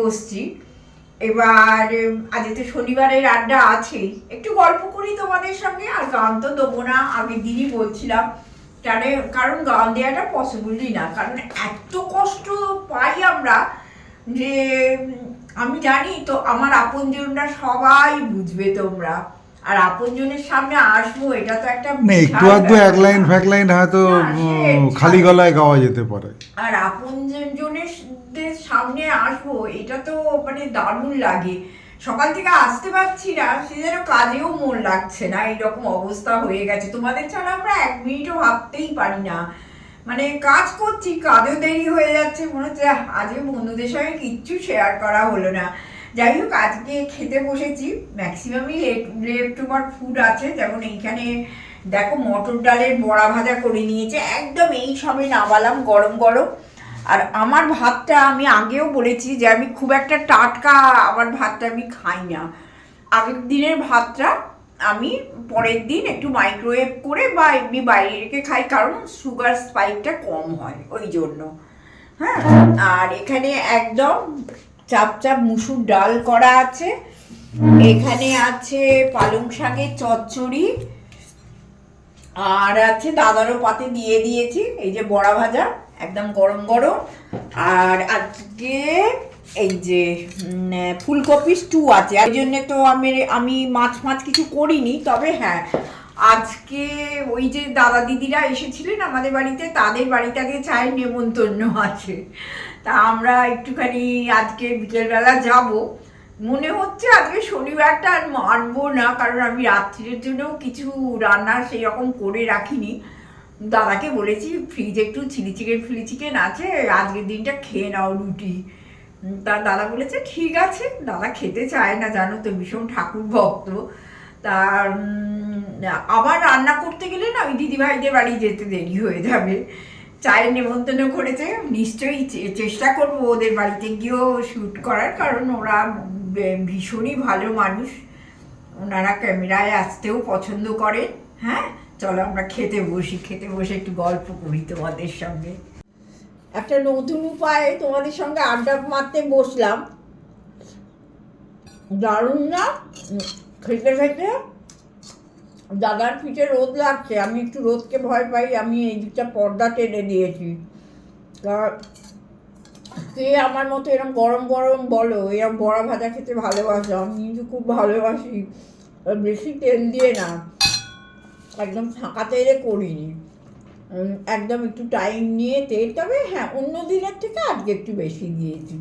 বসছি। এবার আজ তো শনিবারের আড্ডা আছেই, একটু গল্প করি তোমাদের সঙ্গে, আর গান তো দেবো না, আমি দিদি বলছিলাম। কেন কারণ গান দেওয়াটা পসিবলই না, কারণ এত কষ্ট পাই আমরা যে আমি জানি তো, আমার আপনজনরা সবাই বুঝবে তোমরা। আর আপনজনের সামনে আসব এটা তো একটা মানে একটু আধটু এক লাইন ফ্যাক লাইন হয়তো না, খালি গলায় গাওয়া যেতে পারে। আর আপনজনের সামনে আসব এটা তো মানে দারুণ লাগে। সকাল থেকে আসতে পারছি না সে যেন কাজেও মন লাগছে না এরকম অবস্থা হয়ে গেছে। তোমাদের ছাড়া আমরা এক মিনিটও ভাবতেই পারি না। মানে কাজ করছি কাজও দেরি হয়ে যাচ্ছে মনে হচ্ছে আজকে বন্ধুদের সঙ্গে কিচ্ছু শেয়ার করা হলো না। যাই হোক আজকে খেতে বসেছি। ম্যাক্সিমামই লেফট ফুড আছে। যেমন এইখানে দেখো, মটর ডালের বড়া ভাজা করে নিয়েছে। একদম এই সবে নামালাম গরম গরম। আর আমার ভাতটা আমি আগেও বলেছি যে আমি খুব একটা টাটকা আমার ভাতটা আমি খাই না। আগের দিনের ভাতটা আমি পরের দিন একটু মাইক্রোওয়েভ করে বা এমনি বাইরে রেখে খাই, কারণ সুগার স্পাইকটা কম হয় ওই জন্য। হ্যাঁ? আর এখানে একদম চাপ চাপ মুসুর ডাল করা আছে। এখানে আছে পালং শাকের চচ্চড়ি। আর আছে দাদারও পাতে দিয়ে দিয়েছি, এই যে বড়া ভাজা, একদম গরম গরম। আর আজকে এই যে ফুলকপি স্টু আছে। এই জন্যে তো আমি আমি মাছ মাছ কিছু করিনি, তবে হ্যাঁ আজকে ওই যে দাদা দিদিরা এসেছিলেন আমাদের বাড়িতে, তাদের আগে চায়ের নেমন্তন্ন আছে। তা আমরা একটুখানি আজকে বিকেলবেলা যাব। মনে হচ্ছে আজকে শনিবারটা আর মানবো না কারণ আমি রাত্রির জন্য কিছু রান্না সেই রকম করে রাখিনি। দাদাকে বলেছি ফ্রিজে একটু চিলি চিকেন ফিলি চিকেন আছে আজকের দিনটা খেয়ে নাও রুটি। উম, তা দাদা বলেছে ঠিক আছে। দাদা খেতে চায় না জানো তো ভীষণ ঠাকুর ভক্ত। তা আবার রান্না করতে গেলে না ওই দিদিভাইদের বাড়ি যেতে দেরি হয়ে যাবে। চায়ের নেমন্তন্ন করেছে। নিশ্চয়ই চেষ্টা করব ওদের বাড়িতে গিয়েও শ্যুট করার, কারণ ওরা ভীষণই ভালো মানুষ। ওনারা ক্যামেরায় আসতেও পছন্দ করেন হ্যাঁ? চলো আমরা খেতে বসি, খেতে বসে একটু গল্প করি তোমাদের সঙ্গে। একটা নতুন উপায়ে তোমাদের সঙ্গে আড্ডা মারতে বসলাম। দারুণ না? খেতে খেতে দাদার পিঠে রোদ লাগছে, আমি একটু রোদকে ভয় পাই, আমি এই দিকটা পর্দা টেনে দিয়েছি। কে আমার মতো এরকম গরম গরম বলো এরকম বড়া ভাজা খেতে ভালোবাসো, আমি কিন্তু খুব ভালোবাসি। বেশি তেল দিয়ে না, একদম ফাঁকা তেলে করিনি। একদম একটু টাইম নিয়ে তেল, তবে হ্যাঁ অন্য দিনের থেকে আজকে একটু বেশি দিয়েছি।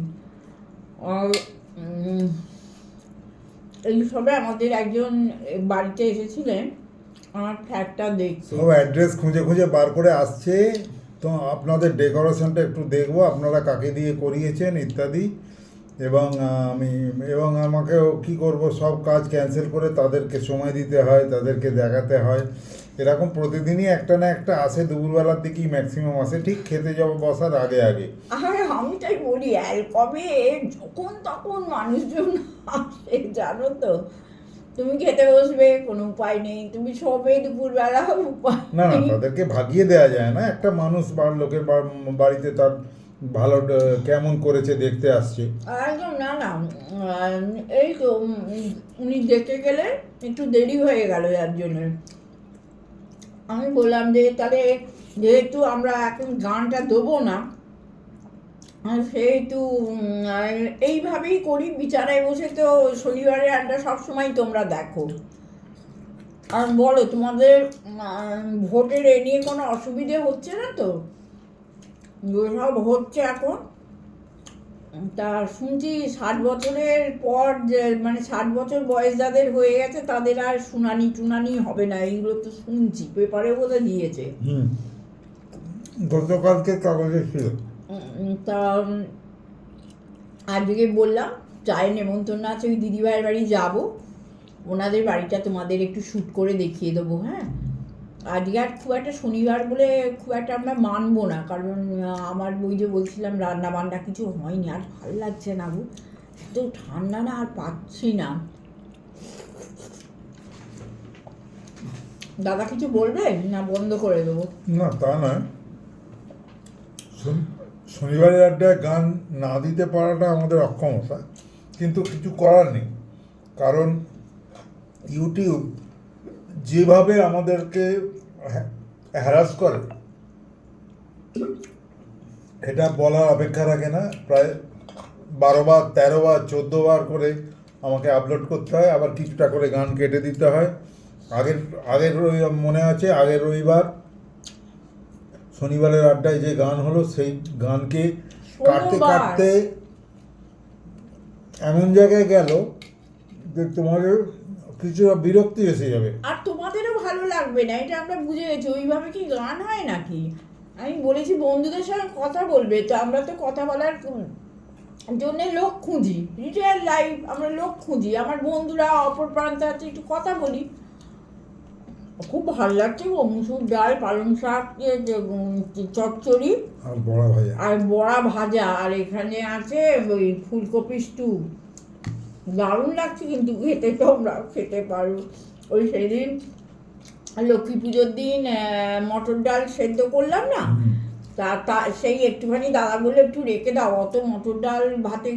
আর এই সবে আমাদের একজন বাড়িতে এসেছিলেন। আমার ফ্ল্যাটটা দেখছে সব অ্যাড্রেস খুঁজে খুঁজে বার করে আসছে। তো আপনাদের ডেকোরেশনটা একটু দেখব। আপনারা কাকে দিয়ে করিয়েছেন ইত্যাদি। এবং আমি, এবং আমাকেও কি করব, সব কাজ ক্যান্সেল করে তাদেরকে সময় দিতে হয়, তাদেরকে দেখাতে হয়। এরকম প্রতিদিনই একটা না একটা আসে দুপুরবেলার দিকেই ম্যাক্সিমাম আসে ঠিক খেতে যাব বসার আগে আগে। আরে আমি তাই বলি আর কবে যখন তখন মানুষজন আসে জানো তো। তুমি খেতে বসবে কোনো উপায় নেই। তুমি সবে দুপুরবেলা উপায় না না তাদেরকে ভাগিয়ে দেওয়া যায় না। একটা মানুষ বা লোকের বাড়িতে তার ভালো কেমন করেছে দেখতে আসছে। একদম না না। এই তো উনি দেখে গেলে একটু দেরি হয়ে গেল যার জন্য। আমি বললাম যে তাহলে যেহেতু আমরা এখন গানটা দেবো না সেহেতু এইভাবেই করি বিচারায় বসে তো শনিবারের আড্ডা সবসময় তোমরা দেখো। আর বলো, তোমাদের ভোটের এ নিয়ে কোনো অসুবিধে হচ্ছে না তো? সব হচ্ছে এখন। তা শুনছি ষাট বছরের পর যে মানে ষাট বছর বয়স যাদের হয়ে গেছে তাদের আর শুনানি টুনানি হবে না। এইগুলো তো শুনছি পেপারে বোধ দিয়েছে। হুম। গতকালকে কাগজে ছিল। তা আজকে বললাম চায়ের নেমন্তন্ন আছে ওই দিদিভাইয়ের বাড়ি যাব। ওনাদের বাড়িটা তোমাদের একটু শ্যুট করে দেখিয়ে দেবো হ্যাঁ? আজকে আর খুব একটা শনিবার বলে খুব একটা আমরা মানবো না, কারণ আমার ওই যে বলছিলাম রান্না বান্না কিছু হয়নি, আর ভালো লাগছে না গো। এত ঠান্ডা না, আর পাচ্ছি না। দাদা কিছু বলবে না বন্ধ করে দেবো? না, তা শনি- শনিবারের আড্ডায় গান না দিতে পারাটা আমাদের অক্ষমতা, কিন্তু কিছু করার নেই। কারণ, ইউটিউব যেভাবে আমাদেরকে হ্যারাস করে এটা বলার অপেক্ষা রাখে না। প্রায় বারো বার তেরো বার চোদ্দ বার করে আমাকে আপলোড করতে হয়। আবার কিছুটা করে গান কেটে দিতে হয়। আগের আগের রবি- মনে আছে আগের রবিবার শনিবারের আড্ডায় যে গান হলো সেই গানকে কাটতে কাটতে এমন জায়গায় গেল যে তোমাদের কিছুটা বিরক্তি এসে যাবে। আর তোমাদেরও ভালো লাগবে না এটা আমরা বুঝে গেছি ওইভাবে কি গান হয় নাকি? আমি বলেছি বন্ধুদের সঙ্গে কথা বলবে তো আমরা তো কথা বলার জন্য লোক খুঁজি রিটায়ার লাইফ আমরা লোক খুঁজি আমার বন্ধুরা অপর প্রান্তে আছে একটু কথা বলি। খুব ভালো লাগছে গো মুসুর ডাল পালং শাক চচ্চড়ি আর বড় ভাইয়া আর বড়া ভাজা আর এখানে আছে ওই ফুলকপি স্টু দারুণ লাগছে কিন্তু খেতে তোমরা খেতে পারো। ওই সেদিন লক্ষ্মী পুজোর দিন মটর ডাল সেদ্ধ করলাম না? তা তা সেই একটুখানি দাদা বলে একটু রেখে দাও অত মটর ডাল ভাতে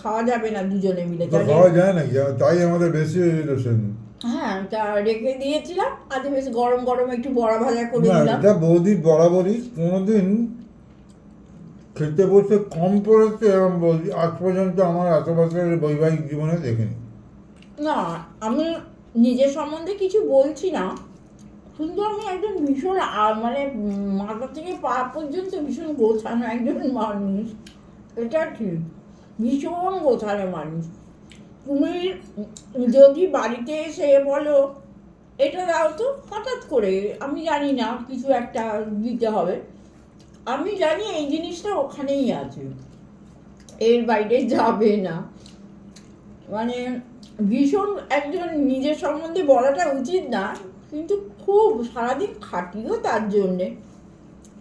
খাওয়া যাবে না দুজনে মিলে খাওয়া যায় নাকি তাই আমাদের বেশি হয়ে যেত। হ্যাঁ তা রেখে দিয়েছিলাম আজ বেশ গরম গরম একটু বড়া ভাজা করে দিলাম। এটা বৌদি বরাবরই কোনোদিন খেতে বসে কম পড়েছে এরকম বৌদি আজ পর্যন্ত আমার এত বছরের বৈবাহিক জীবনে দেখিনি। না, আমি নিজের সম্বন্ধে কিছু বলছি না। কিন্তু আমি একজন ভীষণ মানে মাথা থেকে পা পর্যন্ত ভীষণ গোছানো একজন মানুষ। এটা ঠিক। ভীষণ গোছানো মানুষ। তুমি যদি বাড়িতে এসে বলো, এটা দাও তো, হঠাৎ করে, আমি জানি না, কিছু একটা দিতে হবে। আমি জানি এই জিনিসটা ওখানেই আছে। এর বাইরে যাবে না। মানে ভীষণ একজন নিজের সম্বন্ধে বলাটা উচিত না, কিন্তু খুব সারাদিন খাটিও তার জন্যে।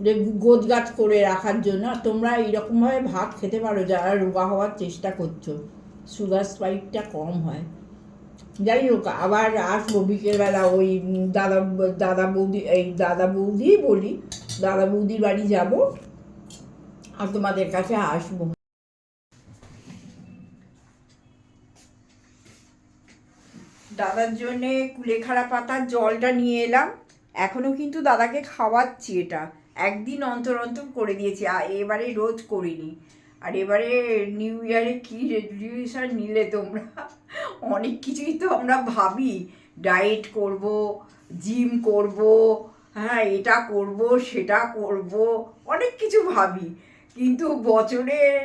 যে গোছ গাছ করে রাখার জন্য তোমরা এইরকমভাবে ভাত খেতে পারো, যারা রোগা হওয়ার চেষ্টা করছ। সুগার স্পাইকটা কম হয়। যাই হোক, আবার আসব বিকেলবেলা ওই দাদা দাদা বৌদি, এই দাদা বৌদি বলি। দাদা বৌদির বাড়ি যাব আর তোমাদের কাছে আসব। দাদার জন্যে কুলেখাড়া পাতার জলটা নিয়ে এলাম। এখনও কিন্তু দাদাকে খাওয়াচ্ছি এটা। একদিন অন্তর অন্তর করে দিয়েছি, আর এবারে রোজ করিনি। আর এবারে নিউ ইয়ারে কী রেজলিউশন নিলে তোমরা? অনেক কিছুই তো আমরা ভাবি। ডায়েট করব, জিম করব হ্যাঁ এটা করব, সেটা করব, অনেক কিছু ভাবি। কিন্তু বছরের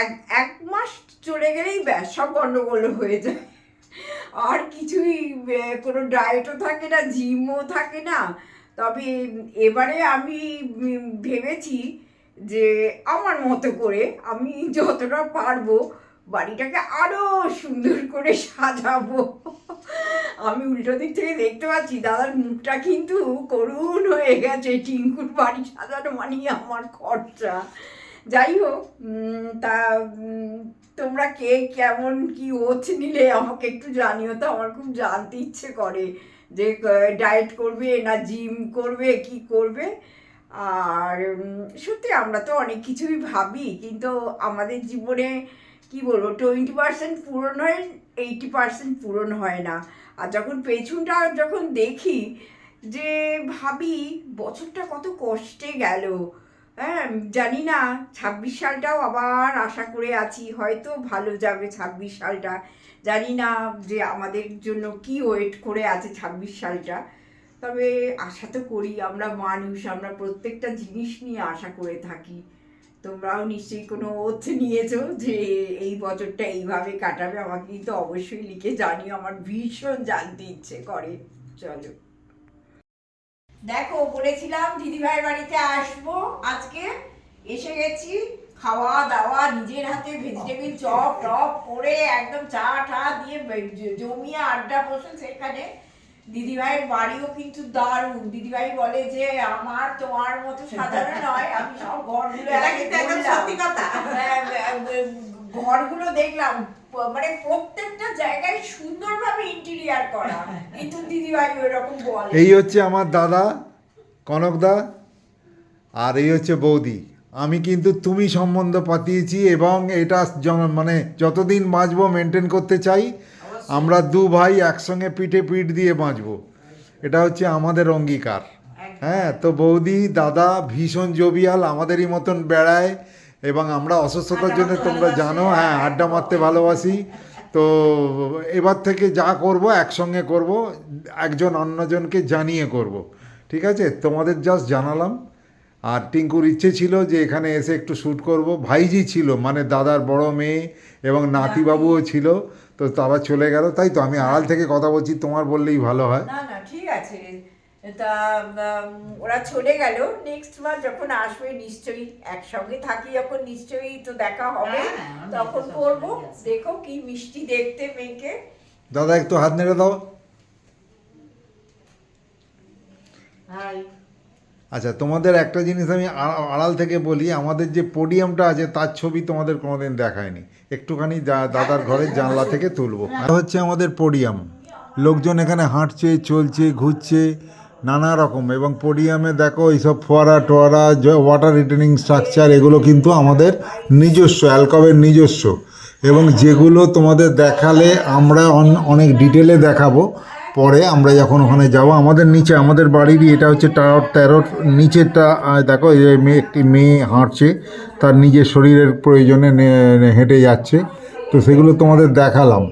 এক এক মাস চলে গেলেই ব্যাস, সব গণ্ডগোল হয়ে যায়। আর কিছুই কোনো ডায়েটও থাকে না, জিমও থাকে না। তবে এবারে আমি ভেবেছি যে, আমার মতো করে আমি যতটা পারব বাড়িটাকে আরও সুন্দর করে সাজাবো। আমি উল্টো দিক থেকে দেখতে পাচ্ছি, দাদার মুখটা কিন্তু করুণ হয়ে গেছে। টিঙ্কুর বাড়ি সাজানো মানেই আমার খরচা। যাই হোক তা তোমরা কে কেমন কি ওথ নিলে আমাকে একটু জানিও তো, আমার খুব জানতে ইচ্ছে করে যে ডায়েট করবে না জিম করবে, কি করবে? আর সত্যি আমরা তো অনেক কিছুই ভাবি, কিন্তু আমাদের জীবনে কি বলব টোয়েন্টি পার্সেন্ট পূরণ হয় এইটি পার্সেন্ট পূরণ হয় না। আর যখন পেছনটা যখন দেখি যে, ভাবি বছরটা কত কষ্টে গেল। হ্যাঁ জানি না, ছাব্বিশ সালটাও আবার আশা করে আছি, হয়তো ভালো যাবে ছাব্বিশ সালটা। জানি না যে আমাদের জন্য কি ওয়েট করে আছে ছাব্বিশ সালটা। তবে আশা তো করি, আমরা মানুষ, আমরা প্রত্যেকটা জিনিস নিয়ে আশা করে থাকি। তোমরাও নিশ্চয়ই কোনো ওথ নিয়েছো যে এই বছরটা এইভাবে কাটাবে। আমাকে কিন্তু অবশ্যই লিখে জানিও, আমার ভীষণ জানতে ইচ্ছে করে। চলো। দেখো, বলেছিলাম দিদিভাইয়ের বাড়িতে আসব আজকে। এসে গেছি খাওয়া দাওয়া নিজের হাতে ভেজিটেবিল চপ, টপ করে একদম চা টা দিয়ে জমিয়ে আড্ডা বসে সেখানে দিদিভাইয়ের বাড়িও কিন্তু দারুণ দিদিভাই বলে যে আমার তোমার মতো সাজানো নয় আমি সব ঘরগুলো এটা আগে কিন্তু একদম ঘুরলাম। সত্যি কথা। হ্যাঁ, ঘরগুলো দেখলাম মানে প্রত্যেকটা জায়গায় সুন্দরভাবে ইন্টেরিয়ার করা কিন্তু দিদিভাই ওইরকম বলে এই হচ্ছে আমার দাদা কনকদা আর এই হচ্ছে বৌদি আমি কিন্তু তুমি সম্বন্ধ পাতিয়েছি এবং এটা মানে যতদিন বাঁচবো মেনটেন করতে চাই আমরা দু ভাই একসঙ্গে পিঠে পিঠ দিয়ে বাঁচবো। এটা হচ্ছে আমাদের অঙ্গীকার। হ্যাঁ তো বৌদি দাদা ভীষণ জবিয়াল আমাদেরই মতন বেড়ায় এবং আমরা অসুস্থতার জন্য তোমরা জানো হ্যাঁ আড্ডা মারতে ভালোবাসি। তো এবার থেকে যা করব একসঙ্গে করব একজন অন্যজনকে জানিয়ে করব। ঠিক আছে? তোমাদের জাস্ট জানালাম। আর টিঙ্কুর ইচ্ছে ছিল যে এখানে এসে একটু শ্যুট করব। ভাইজি ছিল মানে দাদার বড় মেয়ে এবং নাতিবাবুও ছিল। তো তারা চলে গেল। তাই তো আমি আড়াল থেকে কথা বলছি তোমার বললেই ভালো হয়। না না ঠিক আছে। তা ওরা চলে গেল। নেক্সট বার যখন আসবে নিশ্চয়ই একসঙ্গে থাকি যখন নিশ্চয়ই তো দেখা হবে। হ্যাঁ, তখন তো সব করব দেখো কি মিষ্টি দেখতে মেয়েকে। দাদা একটু হাত নেড়ে দাও। হাই। আচ্ছা তোমাদের একটা জিনিস আমি আড়াল থেকে বলি, আমাদের যে পোডিয়ামটা আছে, তার ছবি তোমাদের কোনোদিন দেখায়নি। একটুখানি দাদার ঘরের জানলা থেকে তুলবো। হচ্ছে আমাদের পোডিয়াম। লোকজন এখানে হাঁটছে, চলছে, ঘুরছে, নানা রকম। এবং পোডিয়ামে দেখো, এইসব ফোয়ারা, টোয়ারা ওয়াটার রিটেনিং স্ট্রাকচার এগুলো কিন্তু আমাদের নিজস্ব অ্যালকবের নিজস্ব। এবং যেগুলো তোমাদের দেখালে আমরা অন- অনেক ডিটেলে দেখাবো। পরে আমরা যখন ওখানে যাব আমাদের নিচে আমাদের বাড়িরই এটা হচ্ছে তেরোর নিচেরটা আহ, দেখো যে মেয়ে একটি মেয়ে হাঁটছে তার নিজের শরীরের প্রয়োজনে হেঁটে যাচ্ছে। তো সেগুলো তোমাদের দেখালাম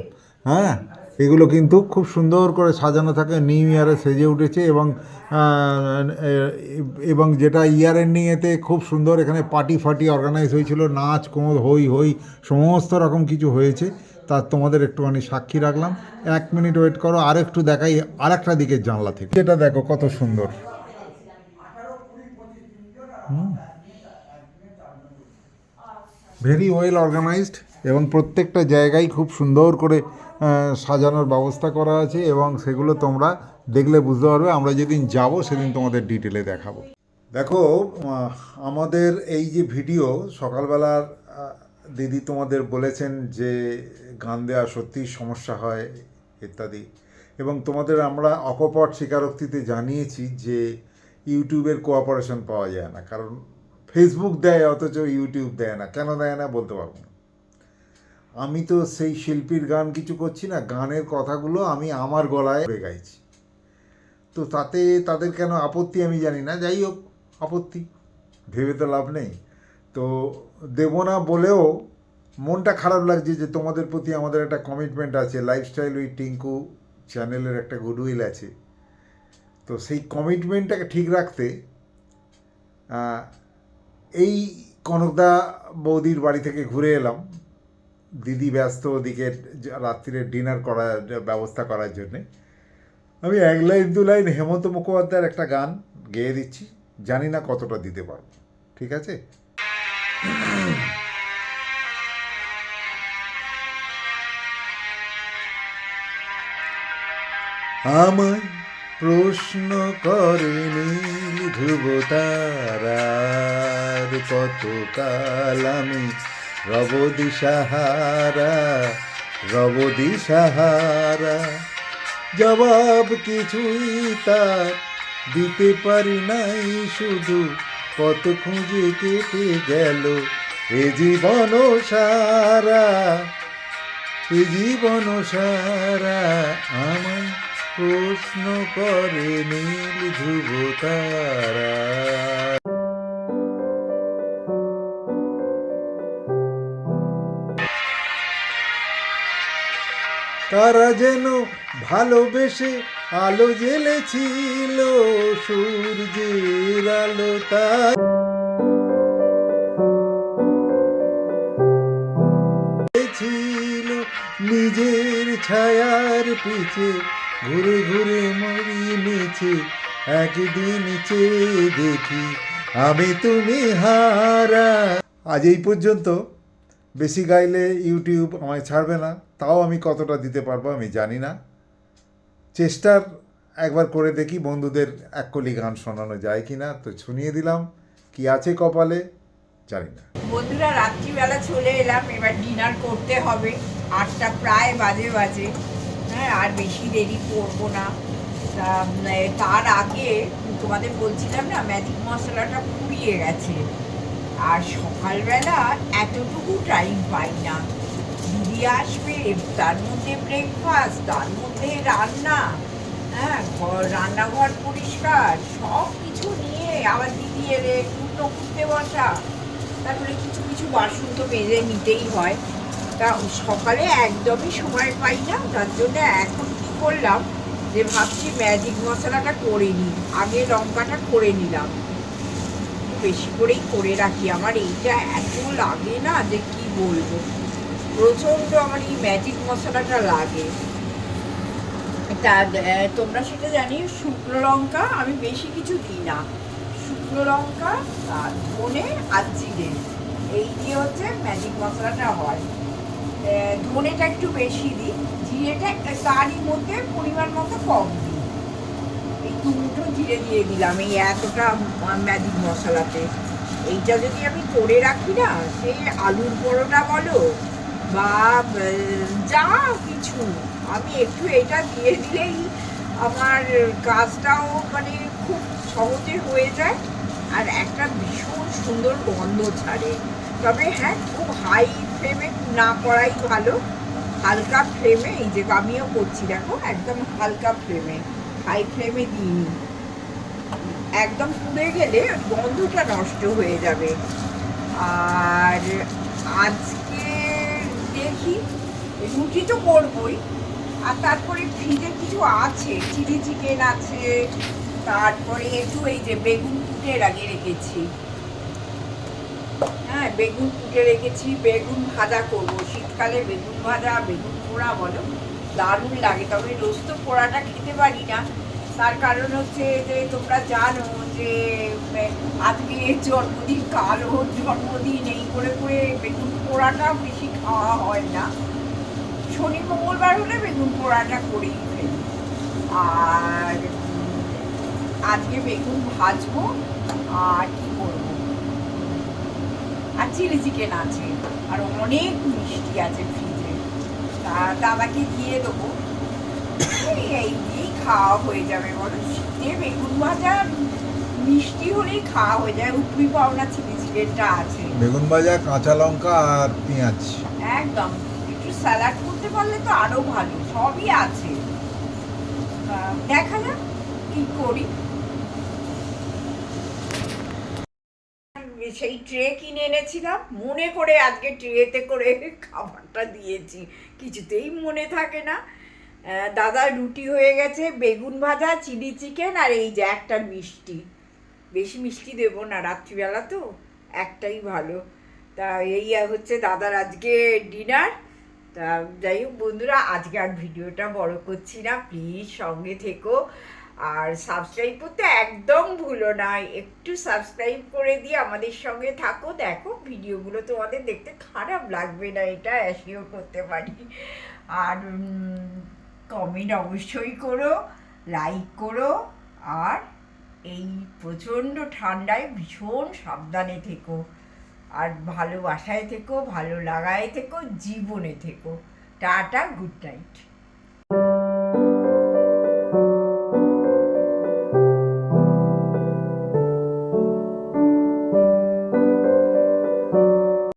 হ্যাঁ? এগুলো কিন্তু খুব সুন্দর করে সাজানো থাকে নিউ ইয়ারে সেজে উঠেছে এবং এবং যেটা ইয়ার এন্ডিংয়েতে খুব সুন্দর এখানে পার্টি ফার্টি অর্গানাইজ হয়েছিল নাচ কোমর হই হই সমস্ত রকম কিছু হয়েছে। তার তোমাদের একটুখানি সাক্ষী রাখলাম। এক মিনিট ওয়েট করো, আর একটু দেখাই আর একটা দিকের জানলা থেকে। যেটা দেখো কত সুন্দর। ভেরি ওয়েল অর্গানাইজড এবং প্রত্যেকটা জায়গায় খুব সুন্দর করে সাজানোর ব্যবস্থা করা আছে এবং সেগুলো তোমরা দেখলে বুঝতে পারবে। আমরা যেদিন যাব সেদিন তোমাদের ডিটেলে দেখাবো। দেখো আমাদের এই যে ভিডিও সকালবেলার দিদি তোমাদের বলেছেন যে গান দেওয়া সত্যিই সমস্যা হয়, ইত্যাদি। এবং তোমাদের আমরা অকপট স্বীকারোক্তিতে জানিয়েছি যে ইউটিউবের কোঅপারেশন পাওয়া যায় না। কারণ ফেসবুক দেয়, অথচ ইউটিউব দেয় না। কেন দেয় না বলতে পারব না। আমি তো সেই শিল্পীর গান কিছু করছি না, গানের কথাগুলো আমি আমার গলায় গাইছি। তো তাতে তাদের কেন আপত্তি আমি জানি না। যাই হোক, আপত্তি। ভেবে তো লাভ নেই। তো দেব না বলেও মনটা খারাপ লাগছে যে তোমাদের প্রতি আমাদের একটা কমিটমেন্ট আছে। লাইফস্টাইল উইথ টিঙ্কু চ্যানেলের একটা গুডউইল আছে। তো সেই কমিটমেন্টটাকে ঠিক রাখতে এই কনকদা বৌদির বাড়ি থেকে ঘুরে এলাম। দিদি ব্যস্ত ওদিকে রাত্রিরে ডিনার করার ব্যবস্থা করার জন্যে। আমি এক লাইন, দু লাইন হেমন্ত মুখোপাধ্যায়ের একটা গান গেয়ে দিচ্ছি। জানি না কতটা দিতে পারব। ঠিক আছে? আমায় প্রশ্ন করে নীল ধ্রুব তারার কত কাল আমি রব দিশাহারা রব দিশাহারা জবাব কিছুই তার দিতে পারি নাই শুধু কত খুঁজে কেটে গেল এ জীবন সারা, এ জীবন সারা আমায় প্রশ্ন করে নীল ধ্রুব তারা। তারা যেন ভালোবেসে আলো জ্বেলেছিল সূর্যের আলো তার। নিজের ছায়ার পিছে, ঘুরে ঘুরে মরি নিচে। একদিন চেয়ে দেখি, আমি তুমি হারা। আজ এই পর্যন্ত বেশি গাইলে ইউটিউব আমায় ছাড়বে না, তাও আমি কতটা দিতে পারব আমি জানি না। চেষ্টার একবার করে দেখি বন্ধুদের এক কলি গান শোনানো যায় কি না তো শুনিয়ে দিলাম কি আছে কপালে জানি না। বন্ধুরা রাত্রিবেলা চলে এলাম এবার ডিনার করতে হবে। আটটা প্রায় বাজে বাজে। হ্যাঁ আর বেশি দেরি করব না। এ, তার আগে তোমাদের বলছিলাম না ম্যাজিক মশলাটা পুড়িয়ে গেছে। আর সকালবেলা এতটুকু টাইম পাই না। দিদি আসবে, তার মধ্যে ব্রেকফাস্ট তার মধ্যে রান্না হ্যাঁ ঘর, রান্নাঘর পরিষ্কার সব কিছু নিয়ে আবার দিদি এলে কুটো কুটতে বসা। তারপরে কিছু কিছু বাসন তো মেজে নিতেই হয়। তা সকালে একদমই সময় পাই না, তার জন্য এখন কি করলাম যে ভাবছি ম্যাজিক মশলাটা করে নিই, আগে লঙ্কাটা করে নিলাম। বেশি করেই করে রাখি, আমার এইটা এত লাগে না যে কি বলব। প্রচণ্ড আমার এই ম্যাজিক মশলাটা লাগে। তা তোমরা সেটা জানি শুকনো লঙ্কা আমি বেশি কিছু দিই না। শুকনো লঙ্কা, আর ধনে আর জিরে। এই দিয়ে হচ্ছে ম্যাজিক মশলাটা হয়। ধনেটা একটু বেশি দিই। জিরেটা তারই মধ্যে পরিমাণ মতো কম দিই। এই দু মুঠো জিরে দিয়ে দিলাম, এই এতটা ম্যাজিক মশলাতে। এইটা যদি আমি করে রাখি না সে আলুর পরোটা বলো বা যা কিছু। আমি একটু এটা দিয়ে দিলেই আমার কাজটাও মানে খুব সহজে হয়ে যায় আর একটা ভীষণ সুন্দর গন্ধ ছাড়ে। তবে হ্যাঁ খুব হাই ফ্লেমে না করাই ভালো। হালকা ফ্লেমে এই যে আমিও করছি, দেখো, একদম হালকা ফ্লেমে হাই ফ্লেমে দিইনি। একদম পুড়ে গেলে গন্ধটা নষ্ট হয়ে যাবে। আর আজকে দেখি। রুটি তো করবই। আর তারপরে ফ্রিজে কিছু আছে, চিলি চিকেন আছে, তারপরে একটু এই যে বেগুন কুটে আগে রেখেছি। হ্যাঁ বেগুন কুটে রেখেছি, বেগুন ভাজা করব। শীতকালে বেগুন ভাজা, বেগুন পোড়া বলো, দারুণ লাগে। তবে রোজ তো পোড়াটা খেতে পারি না। তার কারণ হচ্ছে যে তোমরা জানো যে আজকে জন্মদিন কাল জন্মদিন, এই করে করে বেগুন পোড়াটা বেশি খাওয়া হয় না। শনি মঙ্গলবার হলে বেগুন পোড়াটা করেই ফেলি। আর আজকে বেগুন ভাজবো, আর কি করব? আর চিলি চিকেন আছে, আর অনেক মিষ্টি আছে ফ্রিজে। তা দাদাকে দিয়ে দেবো। এই দিয়েই খাওয়া হয়ে যাবে, বলো। শীতে বেগুন ভাজা মিষ্টি হলেই খাওয়া হয়ে যায়। উপরি পাওনা চিলি চিকেনটা আছে। বেগুন ভাজা, কাঁচা লঙ্কা আর পেঁয়াজ। একদম। একটু স্যালাড করতে পারলে তো আরও ভালো, সবই আছে। দেখা যাক কি করি। সেই ট্রে কিনে এনেছিলাম। মনে করে আজকে ট্রেতে করে খাবারটা দিয়েছি। কিছুতেই মনে থাকে না। দাদা রুটি হয়ে গেছে, বেগুন ভাজা, চিলি চিকেন আর এই যে একটা মিষ্টি। বেশি মিষ্টি দেবো না, রাত্রিবেলা তো। একটাই ভালো। তা এই হচ্ছে দাদার আজকে ডিনার তা যাই হোক বন্ধুরা, আজকে আর ভিডিওটা বড় করছি না প্লিজ সঙ্গে থেকো। আর সাবস্ক্রাইব করতে একদম ভুলো না, একটু সাবস্ক্রাইব করে দিয়ে আমাদের সঙ্গে থাকো। দেখো, ভিডিওগুলো তোমাদের দেখতে খারাপ লাগবে না, এটা অ্যাসিও করতে পারি। আর কমেন্ট অবশ্যই করো লাইক করো। আর এই প্রচণ্ড ঠান্ডায় ভীষণ সাবধানে থেকো। আর ভালোবাসায় থেকো ভালো লাগায় থেকো জীবনে থেকো। Tata good night.